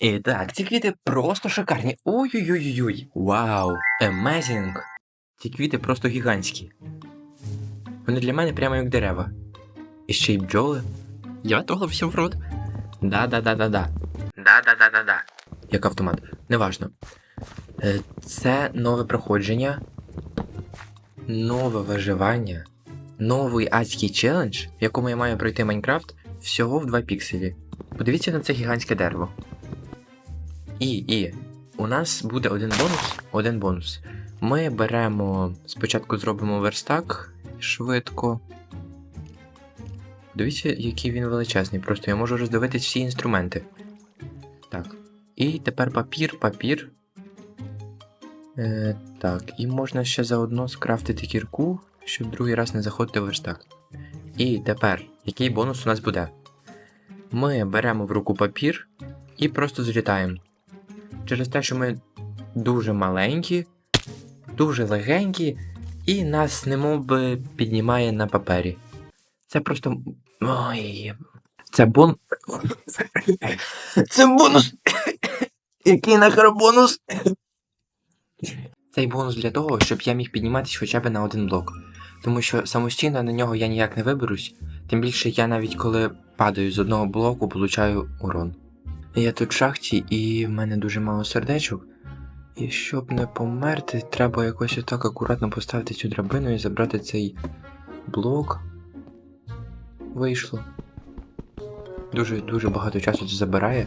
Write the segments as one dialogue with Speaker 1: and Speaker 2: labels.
Speaker 1: І так, ці квіти просто шикарні. Ой-ой-ой-ой. Вау, amazing. Ці квіти просто гігантські. Вони для мене прямо як дерева. І ще й бджоли. Я трогався в рот. Да-да-да-да-да. Да-да-да-да-да. Як автомат. Неважно. Е, Це нове проходження, нове виживання, новий адський челендж, в якому я маю пройти Майнкрафт всього в 2 пікселі. Подивіться на це гігантське дерево. І, і, у нас буде один бонус. Один бонус. Ми беремо. Спочатку зробимо верстак швидко. Дивіться, який він величезний. Просто я можу роздивитись всі інструменти. Так. І тепер папір, папір. Е, так, і можна ще заодно скрафтити кірку, щоб другий раз не заходити в верстак. І тепер, який бонус у нас буде? Ми беремо в руку папір і просто злітаємо. Через те, що ми дуже маленькі, дуже легенькі, і нас немов піднімає на папері. Це просто. Ой. Це бон. Це бонус. Який нахер бонус? Цей бонус для того, щоб я міг підніматись хоча б на один блок. Тому що самостійно на нього я ніяк не виберусь, тим більше я навіть коли падаю з одного блоку, получаю урон. Я тут в шахті і в мене дуже мало сердечок. І щоб не померти, треба якось отак акуратно поставити цю драбину і забрати цей блок. Вийшло. Дуже дуже багато часу це забирає,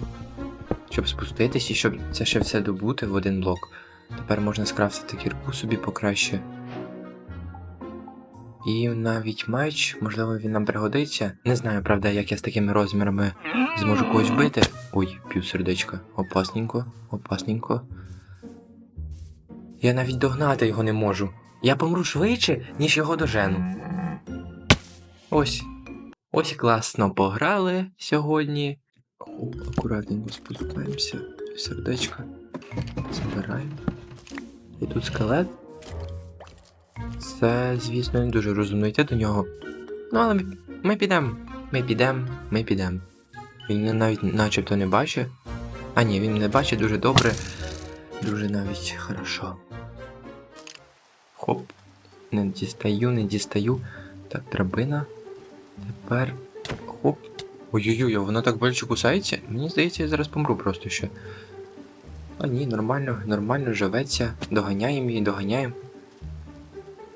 Speaker 1: щоб спуститись і щоб це ще все добути в один блок. Тепер можна скрафтити кірку собі покраще. І навіть меч, можливо, він нам пригодиться. Не знаю, правда, як я з такими розмірами зможу когось бити. Ой, пів сердечка. Опасненько, опасненько. Я навіть догнати його не можу. Я помру швидше, ніж його дожену. Ось. Ось класно пограли сьогодні. Оп, акуратненько спускаємося. Сердечко. Забираємо. І тут скелет. Це, звісно, не дуже розумно йти до нього. Ну, але ми, підемо. Ми підемо, ми підемо. Він навіть начебто не бачить. А ні, він не бачить дуже добре. Дуже навіть хорошо. Хоп. Не дістаю, не дістаю. Так, драбина. Тепер. Хоп. Ой-ой-ой, воно так боляче кусається. Мені здається, я зараз помру просто ще. А ні, нормально, нормально живеться. Доганяємо її, доганяємо.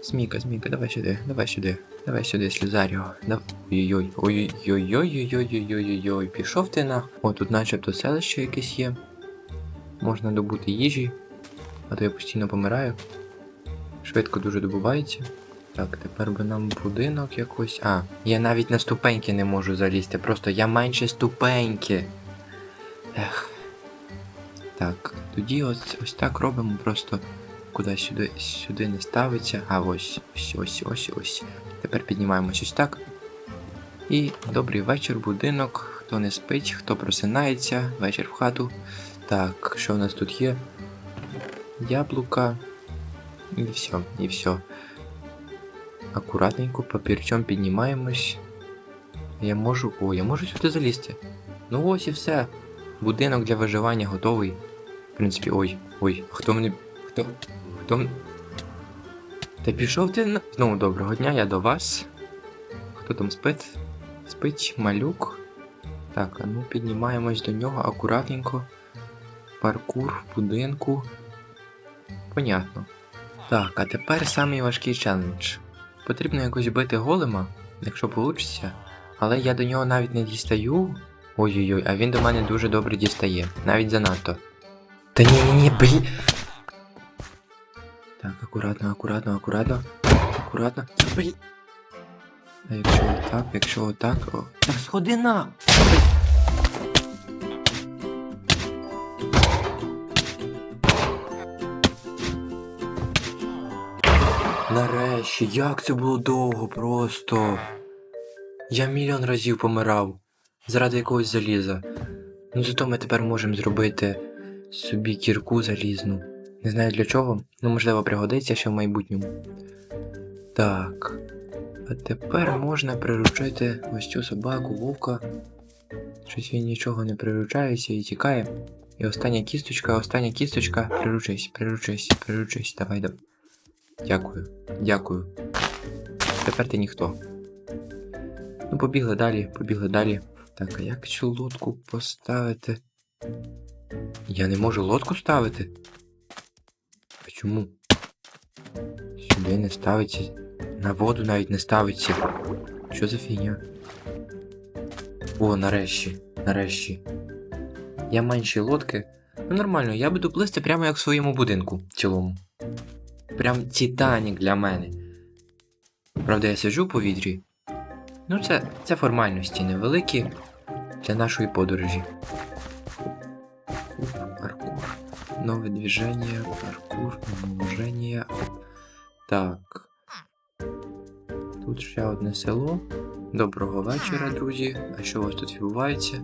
Speaker 1: Змійка, змійка, давай сюди, давай сюди, давай сюди, Слізаріо. Ой-ой-ой, ой-ой-ой-ой-ой-ой-ой-ой, пішов ти на. О, тут начебто селище якесь є. Можна добути їжі, а то я постійно помираю. Швидко дуже добувається. Так, тепер би нам будинок якось. А, я навіть на ступеньки не можу залізти, просто я менше ступеньки. Ех. Так, тоді ось, ось так робимо, просто куди сюди, сюди не ставиться. А ось, ось, ось, ось, ось. Тепер піднімаємось ось так. І добрий вечір, будинок. Хто не спить, хто просинається, вечір в хату. Так, що в нас тут є? Яблука. І все, і все. Акуратненько, папірчом піднімаємось. Я можу. О, я можу сюди залізти. Ну ось і все. Будинок для виживання готовий. В принципі, ой, ой, хто мені. Хто? Хто Та пішов ти на. Знову доброго дня, я до вас. Хто там спить? Спить малюк. Так, а ну піднімаємось до нього акуратненько. Паркур в будинку. Понятно. Так, а тепер самий важкий челендж. Потрібно якось бити голема, якщо вийде. Але я до нього навіть не дістаю. Ой-ой-ой, а він до мене дуже добре дістає. Навіть занадто. Та ні, ні, ні, блін. Так, акуратно, акуратно, акуратно. Акуратно. Блін. А якщо отак, якщо отак. О. Так сходи на! Нарешті, як це було довго просто. Я мільйон разів помирав заради якогось заліза. Ну зато ми тепер можемо зробити собі кірку залізну. Не знаю для чого, ну можливо пригодиться ще в майбутньому. Так. А тепер можна приручити ось цю собаку, вовка. Щось він нічого не приручається і тікає. І остання кісточка, остання кісточка. Приручись, приручись, приручись. Давай, давай. Дякую, дякую. Тепер ти ніхто. Ну, побігли далі, побігли далі. Так, а як цю лодку поставити? Я не можу лодку ставити. Чому? Сюди не ставиться. На воду навіть не ставиться. Що за фігня? О, нарешті, нарешті. Я менші лодки. Ну нормально, я буду плисти прямо як в своєму будинку цілому. Прям Титанік для мене. Правда, я сиджу в повітрі. Ну, це, це формальності невеликі для нашої подорожі. Нове движення, паркур, умноження. Так. Тут ще одне село. Доброго вечора, друзі. А що у вас тут відбувається?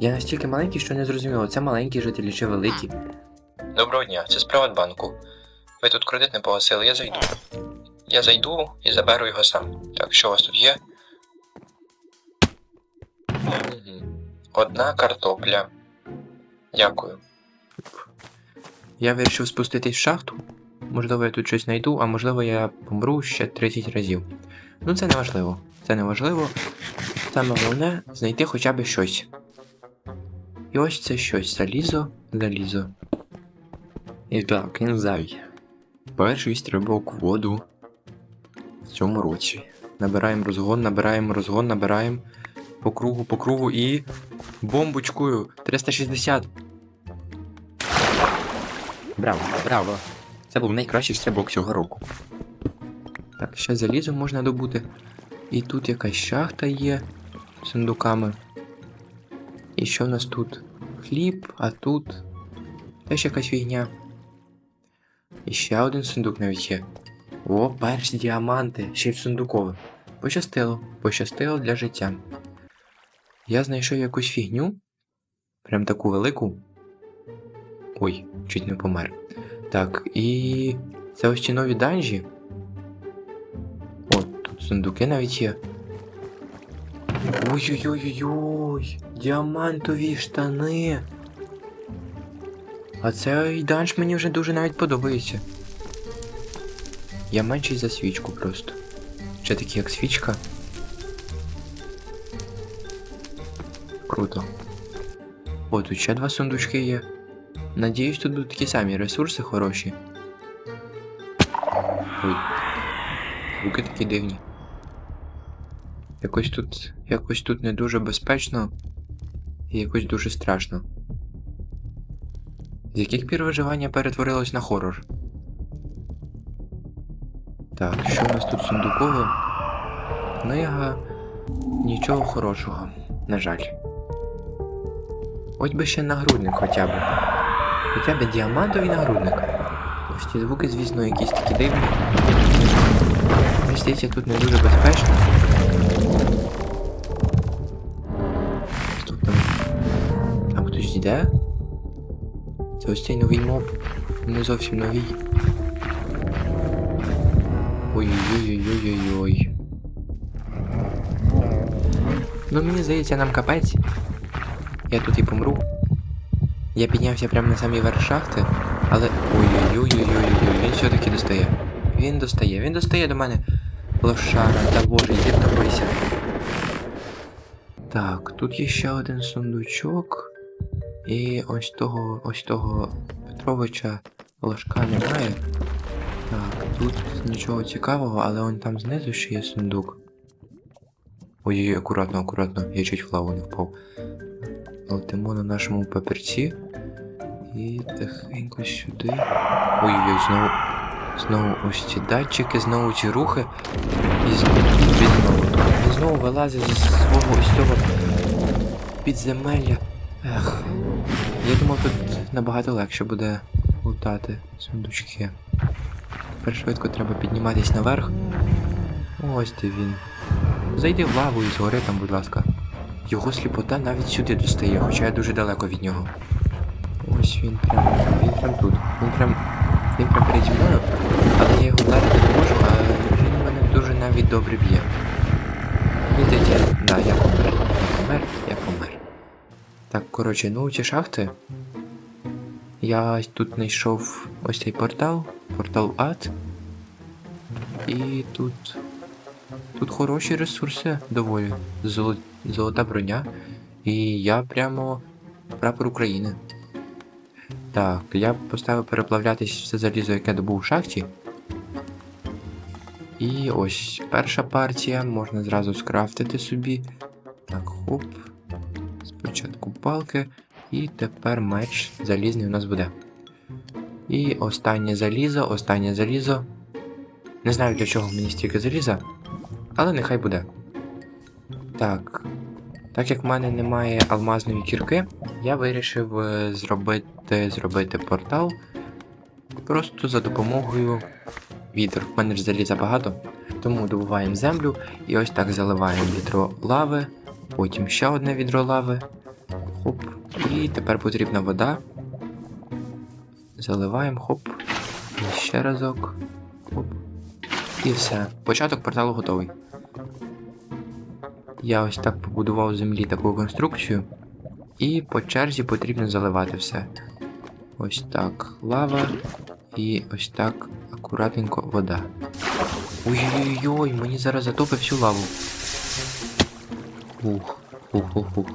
Speaker 1: Я настільки маленький, що не зрозуміло, це маленькі жителі чи великі. Доброго дня, це з Приватбанку. Ви тут кредит не погасили, я зайду. Я зайду і заберу його сам. Так, що у вас тут є? Одна картопля. Дякую. Я вирішив спуститись в шахту. Можливо, я тут щось знайду, а можливо я помру ще 30 разів. Ну це не важливо. Це не важливо. Саме головне знайти хоча б щось. І ось це щось. Залізо, залізо. І так, кінзай. Перший стрибок в воду в цьому році. Набираємо розгон, набираємо розгон, набираємо по кругу, по кругу і. Бомбочкою 360. Браво, браво. Це був найкращий стрибок цього року. Так, ще залізо можна добути. І тут якась шахта є з сундуками. І що в нас тут? Хліб, а тут теж якась фігня. І ще один сундук навіть є. О, перші діаманти, ще й в сундукове. Пощастило, пощастило для життя. Я знайшов якусь фігню. Прям таку велику. Ой, чуть не помер. Так, і це ось ці нові данжі. О, тут сундуки навіть є. Ой-ой-ой-ой-ой! Діамантові штани. А цей данж мені вже дуже навіть подобається. Я менший за свічку просто. Ще такі як свічка. Круто. О, тут ще два сундучки є. Надіюсь, тут будуть такі самі ресурси хороші. Ой. Звуки такі дивні. Якось тут. Якось тут не дуже безпечно. І якось дуже страшно. З яких пір виживання перетворилось на хорор? Так, що у нас тут сундукове? Книга. Нічого хорошого, на жаль. Ось би ще нагрудник хоча б. Хоча б діамантовий нагрудник. Ось ці звуки, звісно, якісь такі дивні. Мені здається, тут не дуже безпечно. Тут там. Там хтось йде? Це ось цей новий моб. Не зовсім новий. Ой-ой-ой-ой-ой-ой. Ну мені здається, нам капець. Я тут і помру. Я піднявся прямо на самий верх але. Ой-ой-ой-ой-ой-ой, він все-таки достає. Він достає, він достає до мене. Лошара, та боже, йди втопися. Так, тут є ще один сундучок. І ось того, ось того Петровича ложка немає. Так, тут нічого цікавого, але он там знизу ще є сундук. Ой-ой, акуратно, акуратно, я чуть в лаву не впав. Летимо на нашому папірці. І тихенько сюди. Ой-ой, знову. Знову ось ці датчики, знову ці рухи. І знову, і знову вилазить зі свого ось цього підземелля. Ех. Я думав, тут набагато легше буде лутати сундучки. Тепер швидко треба підніматись наверх. Ось де він. Зайди в лаву і згори там, будь ласка. Його сліпота навіть сюди достає, хоча я дуже далеко від нього. Ось він прям. Він прям тут. Він прям. Він прям переді мною, але я його вдарити не можу, а він мене дуже навіть добре б'є. Здається, да, я помер. Я помер, я помер. Так, коротше, ну ці шахти. Я тут знайшов ось цей портал, портал ад. І тут. Тут хороші ресурси доволі. Золо- Золота броня. І я прямо прапор України. Так, я поставив переплавлятись все залізо, яке добув в шахті. І ось перша партія, можна зразу скрафтити собі. Так, хоп. Спочатку палки. І тепер меч залізний у нас буде. І останнє залізо, останнє залізо. Не знаю для чого мені стільки заліза, але нехай буде. Так. Так як в мене немає алмазної кірки, я вирішив е, зробити, зробити портал просто за допомогою відер. В мене ж заліза багато, тому добуваємо землю і ось так заливаємо відро лави, потім ще одне відро лави. Хоп. І тепер потрібна вода. Заливаємо, хоп. І ще разок. Хоп. І все. Початок порталу готовий. Я ось так побудував з землі таку конструкцію. І по черзі потрібно заливати все. Ось так лава. І ось так акуратненько вода. Ой-ой-ой, мені зараз затопить всю лаву. Ух, ух, ух, ух.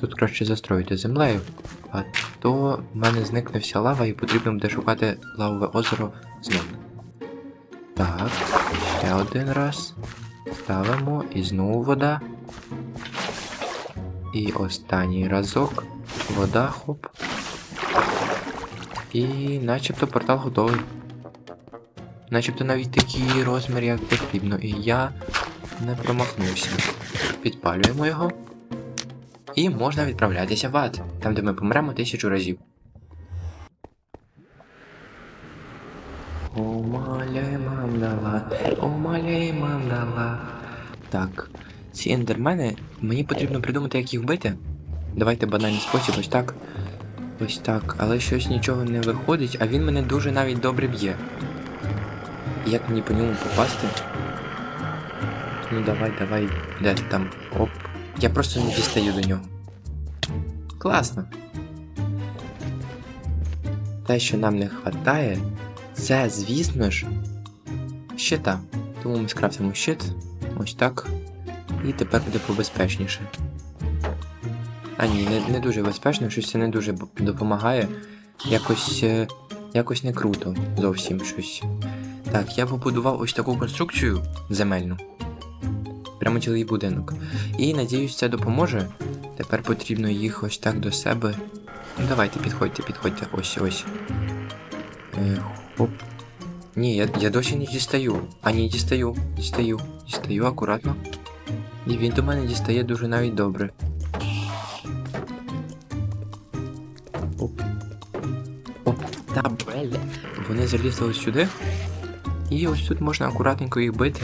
Speaker 1: Тут краще застроїти землею, а то в мене зникне вся лава і потрібно буде шукати лавове озеро знову. Так, ще один раз. Ставимо і знову вода. І останній разок. Вода, хоп. І начебто портал готовий. Начебто навіть такий розмір, як потрібно, і я не промахнувся. Підпалюємо його. І можна відправлятися в ад, там де ми помремо тисячу разів. Омаляй мандала, омаляй мандала. Так, ці ендермени, мені потрібно придумати, як їх бити. Давайте банальний спосіб, ось так. Ось так, але щось нічого не виходить, а він мене дуже навіть добре б'є. Як мені по ньому попасти? Ну давай, давай, де там? Оп. Я просто не дістаю до нього. Класно. Те, що нам не вистачає, це, звісно ж, щита. Тому ми скрафтимо щит. Ось так. І тепер буде побезпечніше. А ні, не, не дуже безпечно, щось це не дуже допомагає. Якось. е, якось не круто зовсім щось. Так, я побудував ось таку конструкцію земельну. Прямо цілий будинок. І надіюсь, це допоможе. Тепер потрібно їх ось так до себе. Ну давайте, підходьте, підходьте. Ось ось. Е. Ні, я, я досі не дістаю. А ні, дістаю, дістаю, дістаю акуратно. І він до мене дістає дуже навіть добре. Оп. Оп. Та бля. Вони залізли ось сюди. І ось тут можна акуратненько їх бити.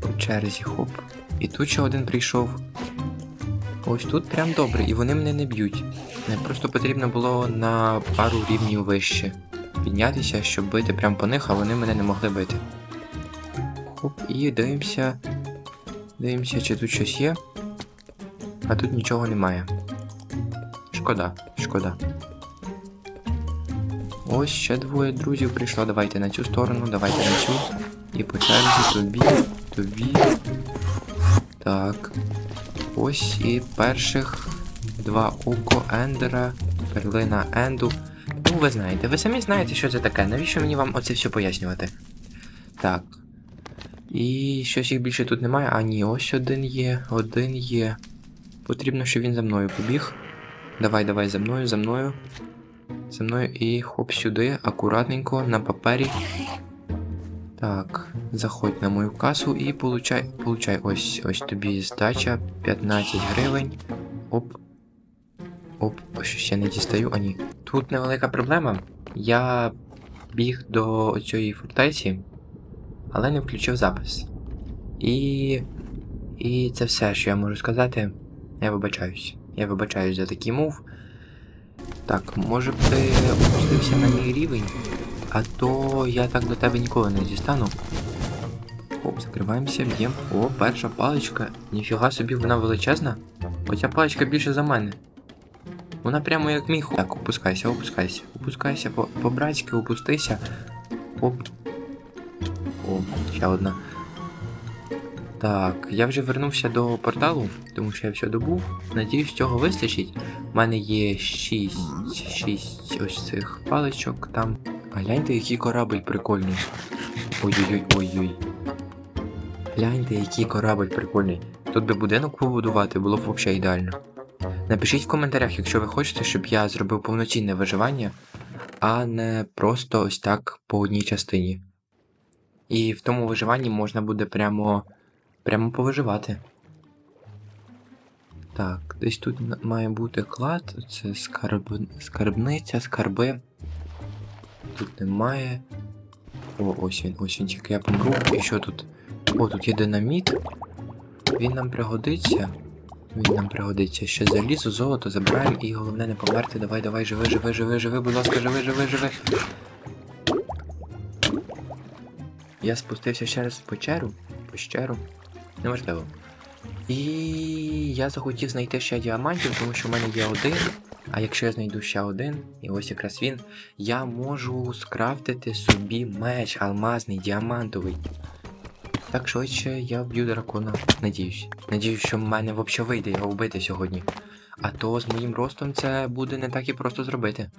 Speaker 1: По черзі, хоп. І тут ще один прийшов. Ось тут прям добре, і вони мене не б'ють. Просто потрібно було на пару рівнів вище піднятися, щоб бити прямо по них, а вони мене не могли бити. Хоп, і дивимося. Дивимося, чи тут щось є. А тут нічого немає. Шкода, шкода. Ось ще двоє друзів прийшло. Давайте на цю сторону, давайте на цю. І по черзі тобі, тобі. Так. Ось і перших два око Ендера, перлина Енду. Ну, ви знаєте, ви самі знаєте, що це таке. Навіщо мені вам оце все пояснювати? Так. І щось їх більше тут немає. А ні, ось один є, один є. Потрібно, щоб він за мною побіг. Давай, давай, за мною, за мною. За мною і хоп сюди, акуратненько, на папері. Так, заходь на мою касу і получай, получай ось ось тобі здача 15 гривень. Оп. Оп, щось я не дістаю, а ні. Тут невелика проблема. Я біг до цієї фортеці, але не включив запис. І. І це все, що я можу сказати. Я вибачаюсь. Я вибачаюсь за такий мув. Так, може б ти опустився на мій рівень, а то я так до тебе ніколи не дістану. Хоп, закриваємося, б'ємо. О, перша паличка. Ніфіга собі, вона величезна. Оця паличка більше за мене. Вона прямо як мій хо. Так, опускайся, опускайся. Опускайся, по- по-братськи, опустися. Оп. О, ще одна. Так, я вже вернувся до порталу, тому що я все добув. Надіюсь, цього вистачить. У мене є 6, 6 ось цих паличок там. Гляньте, який корабль прикольний. Ой-ой-ой, ой-ой. Гляньте, який корабль прикольний. Тут би будинок побудувати було б взагалі ідеально. Напишіть в коментарях, якщо ви хочете, щоб я зробив повноцінне виживання, а не просто ось так по одній частині. І в тому виживанні можна буде прямо, прямо повиживати. Так, десь тут має бути клад, це скарб... скарбниця, скарби. Тут немає. О, ось він, ось він, тільки я помру. І що тут? О, тут є динаміт. Він нам пригодиться. Він нам пригодиться. Ще залізо, золото забираємо і головне не померти. Давай, давай, живи, живи, живи, живи, будь ласка, живи, живи, живи. Я спустився ще раз в печеру. Пещеру. Неможливо. І я захотів знайти ще діамантів, тому що в мене є один. А якщо я знайду ще один, і ось якраз він, я можу скрафтити собі меч алмазний, діамантовий. Так швидше я вб'ю дракона. Надіюсь. Надіюсь, що в мене взагалі вийде його вбити сьогодні. А то з моїм ростом це буде не так і просто зробити.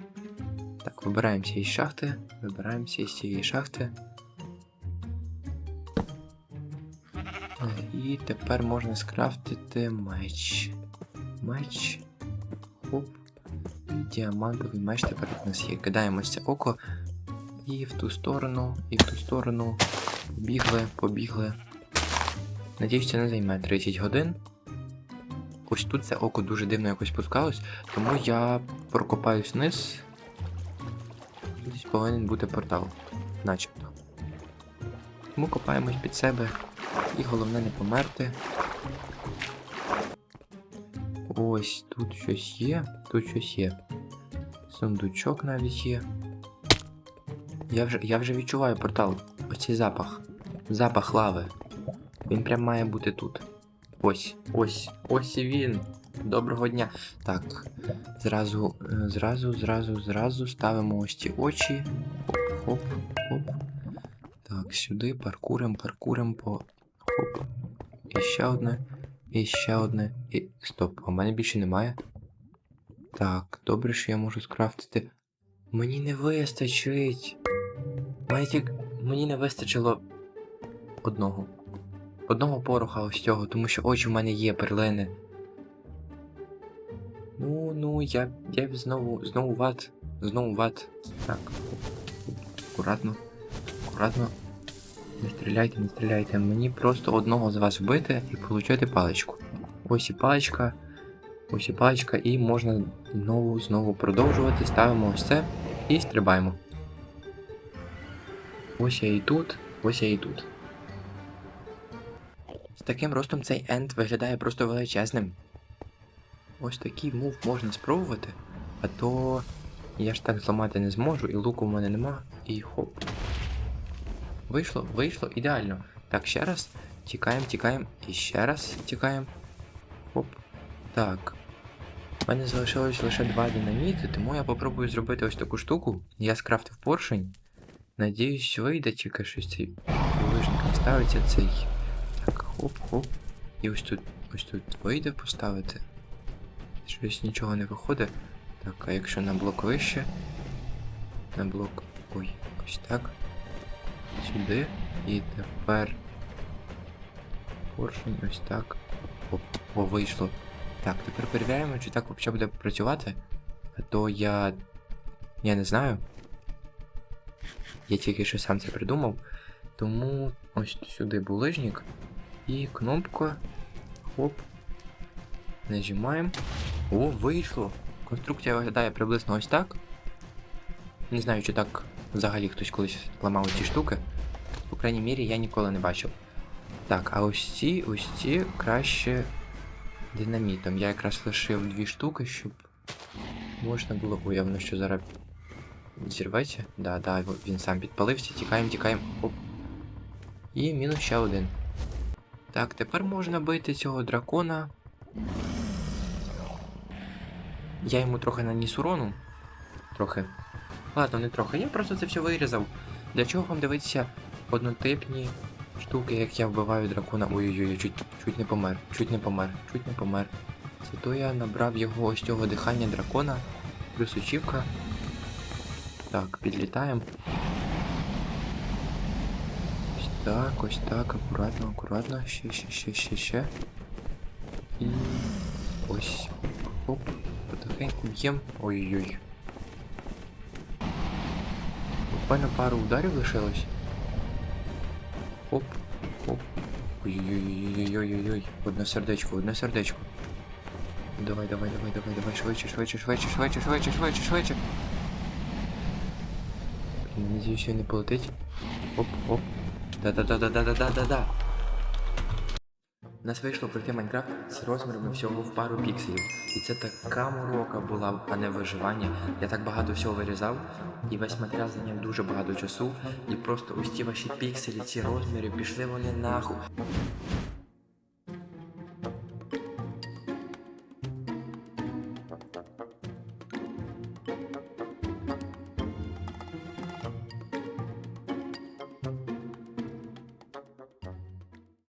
Speaker 1: Так, вибираємося із шахти. Вибираємося із цієї шахти. Е, І тепер можна скрафтити меч. Меч. Хоп. І діамантовий меч тепер у нас є. Кидаємося око. І в ту сторону, і в ту сторону. Побігли, побігли. Надіюсь, це не займе 30 годин. Ось тут це око дуже дивно якось спускалось, тому я прокопаюсь вниз. Десь повинен бути портал. Начебто. Тому копаємось під себе. І головне не померти. Ось тут щось є, тут щось є. Сундучок навіть є. Я вже, я вже відчуваю портал. Оцей запах. Запах лави. Він прям має бути тут. Ось, ось, ось і він. Доброго дня. Так. Зразу, е, зразу, зразу, зразу ставимо ось ці очі. Хоп, хоп. Так, сюди паркурим, паркурим по. Хоп. І ще одне. І ще одне. І. Стоп, в мене більше немає. Так, добре, що я можу скрафтити. Мені не вистачить. Мені Мені не вистачило одного. Одного пороха ось цього, тому що очі в мене є перлини. Ну, ну, я, я б знову, знову ват, знову ват. Так. Акуратно, акуратно. Не стріляйте, не стріляйте. Мені просто одного з вас вбити і отримати паличку. Ось і паличка. Ось і паличка, і можна знову, знову продовжувати. Ставимо ось це і стрибаємо. Ось я і тут, ось я і тут. З таким ростом цей енд виглядає просто величезним. Ось такий мув можна спробувати, а то я ж так зламати не зможу, і луку в мене нема, і хоп. Вийшло, вийшло, ідеально. Так, ще раз. Тікаємо, тікаємо, і ще раз тікаємо. Хоп. Так. У мене залишилось лише два динаміти, тому я попробую зробити ось таку штуку. Я скрафтив поршень. Надіюсь, вийде тільки щось цей булижник не ставиться цей. Так, хоп-хоп. І ось тут ось тут вийде поставити. Щось нічого не виходить. Так, а якщо на блок вище. На блок. Ой, ось так. Сюди. І тепер. Поршень ось так. Оп, о, вийшло. Так, тепер перевіряємо, чи так взагалі буде працювати. А то я. Я не знаю. Я тільки що сам це придумав. Тому ось сюди булижник. І кнопка. Хоп. Нажимаємо. О, вийшло. Конструкція виглядає приблизно ось так. Не знаю, чи так взагалі хтось колись ламав ці штуки. По крайній мірі, я ніколи не бачив. Так, а ось ці, ось ці краще динамітом. Я якраз лишив дві штуки, щоб можна було уявно, що зараз зірветься. Да, да, він сам підпалився. Тікаємо, тікаємо. Оп. І мінус ще один. Так, тепер можна бити цього дракона. Я йому трохи наніс урону. Трохи. Ладно, не трохи. Я просто це все вирізав. Для чого вам дивитися однотипні штуки, як я вбиваю дракона. Ой-ой-ой, я чуть, чуть не помер, чуть не помер, чуть не помер. Зато я набрав його ось цього дихання дракона. Плюс очівка. Так, підлітаємо. Ось так, ось так, акуратно, акуратно. Ще, ще, ще, ще, ще. І ось. Хоп. Потихеньку б'єм. Ой-ой-ой. Буквально пару ударів лишилось. Хоп, хоп. Ой-ой-ой-ой-ой-ой-ой. Одне сердечко, одне сердечко. Давай, давай, давай, давай, давай, швидше, швидше, швидше, швидше, швидше, швидше, швидше. Надіюсь, що не полетить. Оп, оп. Да-да-да-да-да-да-да-да. У нас вийшло пройти Майнкрафт з розмірами всього в пару пікселів. І це така морока була, а не виживання. Я так багато всього вирізав, і весь матеріал зайняв дуже багато часу. І просто ось ці ваші пікселі, ці розміри, пішли вони нахуй.